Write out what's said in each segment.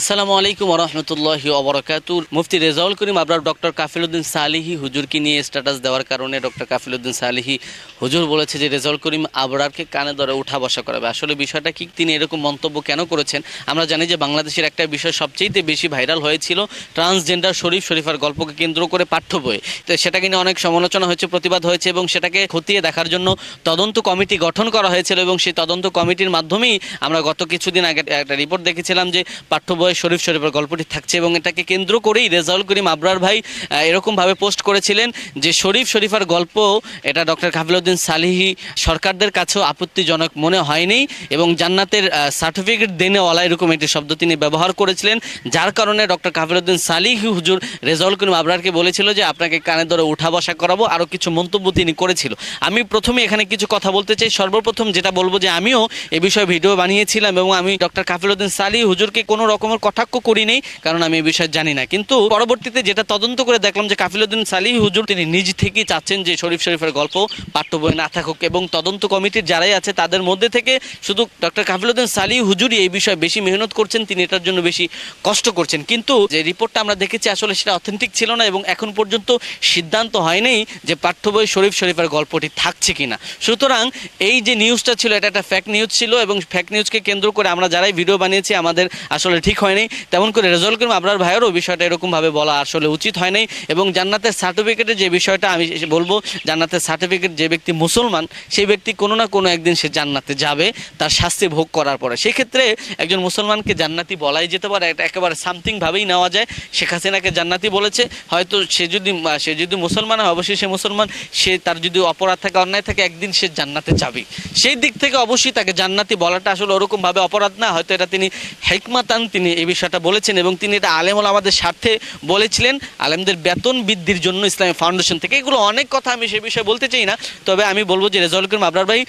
আসসালামু আলাইকুম রহমতুল্লাহি অবরাকাতুর মুফতি রেজাউল করিম আবরার ডক্টর কাফিলউদ্দিন সালিহি হুজুরকে নিয়ে স্ট্যাটাস দেওয়ার কারণে ডক্টর কাফিলউদ্দিন সালিহি হুজুর বলেছে যে রেজাউল করিম আবরারকে কানে ধরে উঠা বসা করাবে। আসলে বিষয়টা কি? তিনি এরকম মন্তব্য কেন করেছেন? আমরা জানি যে বাংলাদেশের একটা বিষয় সবচেয়ে বেশি ভাইরাল হয়েছিল ট্রান্সজেন্ডার শরীফ শরীফার গল্পকে কেন্দ্র করে পাঠ্য বই তো সেটাকে নিয়ে অনেক সমালোচনা হয়েছে, প্রতিবাদ হয়েছে এবং সেটাকে খতিয়ে দেখার জন্য তদন্ত কমিটি গঠন করা হয়েছিল এবং সেই তদন্ত কমিটির মাধ্যমেই আমরা গত কিছুদিন আগে একটা রিপোর্ট দেখেছিলাম যে পাঠ্য বইয়ে শরীফ শরীফের গল্পটি থাকছে এবং এটাকে কেন্দ্র করেই রেজাউল করিম আবরার ভাই এরকমভাবে পোস্ট করেছিলেন যে শরীফ শরীফার গল্প, এটা ডক্টর কাফিলউদ্দিন সালিহি সরকারদের কাছেও আপত্তিজনক মনে হয়নি এবং জান্নাতের সার্টিফিকেট দেনেওয়ালা এরকম একটি শব্দ তিনি ব্যবহার করেছিলেন, যার কারণে ডক্টর কাফিলউদ্দিন সালিহি হুজুর রেজাউল করিম আবরারকে বলেছিল যে আপনাকে কানে ধরে উঠা বসা করাবো, আরও কিছু মন্তব্য তিনি করেছিল। আমি প্রথমে এখানে কিছু কথা বলতে চাই, সর্বপ্রথম যেটা বলব যে আমিও এ বিষয়ে ভিডিও বানিয়েছিলাম এবং আমি ডক্টর কাফিলউদ্দিন সালি হুজুরকে কোনো রকমের কটাক্ষ করি নেই, কারণ আমি এই বিষয়ে জানি না। কিন্তু পরবর্তীতে যেটা তদন্ত করে দেখলাম যে কাফিলউদ্দিন সালি হুজুর, তিনি নিজ থেকেই চাচ্ছেন যে শরীফ শরীফের গল্প পাঠ্য বই না থাকুক এবং তদন্ত কমিটির যারাই আছে তাদের মধ্যে থেকে শুধু ডক্টর কাফিলউদ্দিন সালি হুজুরই এই বিষয়ে বেশি মেহনত করছেন, তিনি এটার জন্য বেশি কষ্ট করছেন। কিন্তু যে রিপোর্টটা আমরা দেখেছি আসলে সেটা অথেন্টিক ছিল না এবং এখন পর্যন্ত সিদ্ধান্ত হয়নি যে পাঠ্য বই শরীফ শরীফের গল্পটি থাকছে কিনা। সুতরাং এই যে নিউজটা ছিল, এটা একটা ফ্যাক নিউজ ছিল এবং ফ্যাক নিউজকে কেন্দ্র করে আমরা যারাই ভিডিও বানিয়েছি, আমাদের আসলে ঠিক হয়নি। তেমন করে রেজাল্ট করিম আপনার ভাইয়েরও বিষয়টা এরকমভাবে বলা আসলে উচিত হয়নি এবং জান্নাতের সার্টিফিকেটের যে বিষয়টা আমি বলব, জান্নাতের সার্টিফিকেট যে ব্যক্তি মুসলমান, সেই ব্যক্তি কোনো না কোনো একদিন সে জান্নাতে যাবে, তার শাস্তি ভোগ করার পরে। সেক্ষেত্রে একজন মুসলমানকে জান্নাতি বলাই যেতে পারে, এটা একেবারে সামথিংভাবেই নেওয়া যায়। শেখ হাসিনাকে জান্নাতি বলেছে, হয়তো সে যদি সে যদি মুসলমান হয়, অবশ্যই সে মুসলমান, সে তার যদি অপরাধ থাকে, অন্যায় থাকে, একদিন সে জান্নাতে যাবে। সেই দিক থেকে অবশ্যই তাকে জান্নাতি বলাটা আসলে ওরকমভাবে অপরাধ না, হয়তো এটা তিনি হেকমাতান, তিনি এই বিষয়টা বলেছেন এবং তিনি এটা আলেমুল আমাদের স্বার্থে বলেছিলেন। আলেমদের বেতন বৃদ্ধির জন্য ইসলামী ফাউন্ডেশন থেকে। এগুলো অনেক কথা আমি সে বিষয়ে বলতে চাই না, তবে আমি বলব যে রেজাউল করিম আবরার ভাই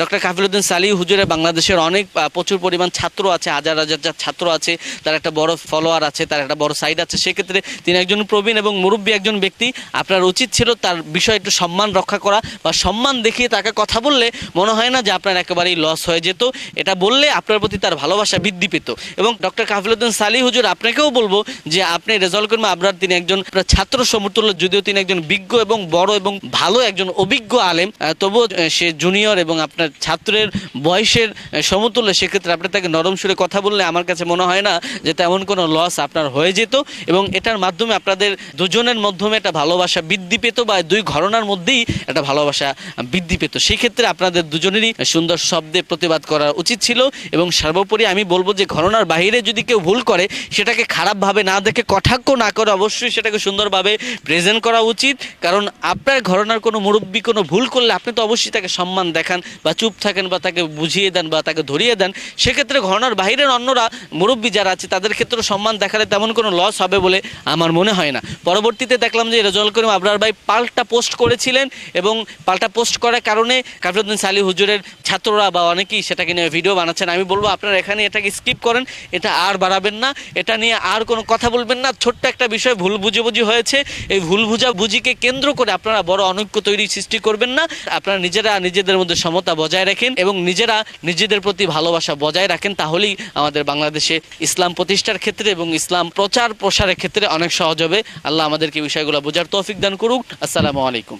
ডক্টর কাফিলউদ্দিন সালি হুজুরে বাংলাদেশের অনেক প্রচুর পরিমাণ ছাত্র আছে, হাজার হাজার যা ছাত্র আছে, তার একটা বড় ফলোয়ার আছে, তার একটা বড় সাইড আছে। সেক্ষেত্রে তিনি একজন প্রবীণ এবং মুরব্বী একজন ব্যক্তি। আপনার উচিত ছিল তার বিষয়ে একটু সম্মান রক্ষা করা বা সম্মান দেখিয়ে তাকে কথা বললে মনে হয় না যে আপনার একেবারেই লস হয়ে যেত। এটা বললে আপনার প্রতি তার ভালোবাসা বৃদ্ধি পেত। এবং ডক্টর কাফিলউদ্দিন সালি হুজুর, আপনাকেও বলব যে আপনি রেজাল্ট কর্মী আবরার তিনি একজন ছাত্র সমতুল্য যদিও তিনি একজন বিজ্ঞ এবং বড় এবং ভালো একজন অভিজ্ঞ আলেম তবুও সে জুনিয়র এবং আপনার ছাত্রের বয়সের সমতুল্য, সেক্ষেত্রে আপনি তাকে নরম সুরে কথা বললে আমার কাছে মনে হয় না যে তেমন কোনো লস আপনার হয়ে যেত এবং এটার মাধ্যমে আপনাদের দুজনের মাধ্যমে একটা ভালোবাসা বৃদ্ধি পেত বা দুই ঘরনার মধ্যেই একটা ভালোবাসা বৃদ্ধি পেত। সেই ক্ষেত্রে আপনাদের দুজনেরই সুন্দর শব্দে প্রতিবাদ করা উচিত ছিল এবং সর্বোপরি আমি বলব যে ঘরনার বাইরে যদি কেউ ভুল করে, সেটাকে খারাপভাবে না দেখে, কটাক্ষ না করে অবশ্যই সেটাকে সুন্দরভাবে প্রেজেন্ট করা উচিত। কারণ আপনার ঘটনার কোনো মুরব্বী কোনো ভুল করলে আপনি তো অবশ্যই তাকে সম্মান দেখান বা চুপ থাকেন বা তাকে বুঝিয়ে দেন বা তাকে ধরিয়ে দেন। সেক্ষেত্রে ঘটনার বাইরের অন্যরা, মুরব্বী যারা আছে, তাদের ক্ষেত্রে সম্মান দেখালে তেমন কোনো লস হবে বলে আমার মনে হয় না। পরবর্তীতে দেখলাম যে রেজাউল করিম আবরার ভাই পাল্টা পোস্ট করেছিলেন এবং পাল্টা পোস্ট করার কারণে কাফরুদ্দিন সালি হুজুরের ছাত্ররা বা অনেকেই সেটাকে নিয়ে ভিডিও বানাচ্ছেন। আমি বলব আপনারা এখানে এটাকে স্কিপ করেন। এটা আর বাড়াবেন না। এটা নিয়ে আর কোনো কথা বলবেন না। ছোট্ট একটা বিষয়, ভুল বুঝাবুঝি হয়েছে। এই ভুল বুঝাবুঝিকে কেন্দ্র করে আপনারা বড় অনৈক্য তৈরি সৃষ্টি করবেন না। আপনারা নিজেরা নিজেদের মধ্যে সমতা বজায় রাখেন এবং নিজেরা নিজেদের প্রতি ভালোবাসা বজায় রাখেন। তাহলেই আমাদের বাংলাদেশে ইসলাম প্রতিষ্ঠার ক্ষেত্রে এবং ইসলাম প্রচার প্রসারের ক্ষেত্রে অনেক সহজ হবে। আল্লাহ আমাদেরকে বিষয়গুলো বোঝার তৌফিক দান করুক। আসসালামু আলাইকুম।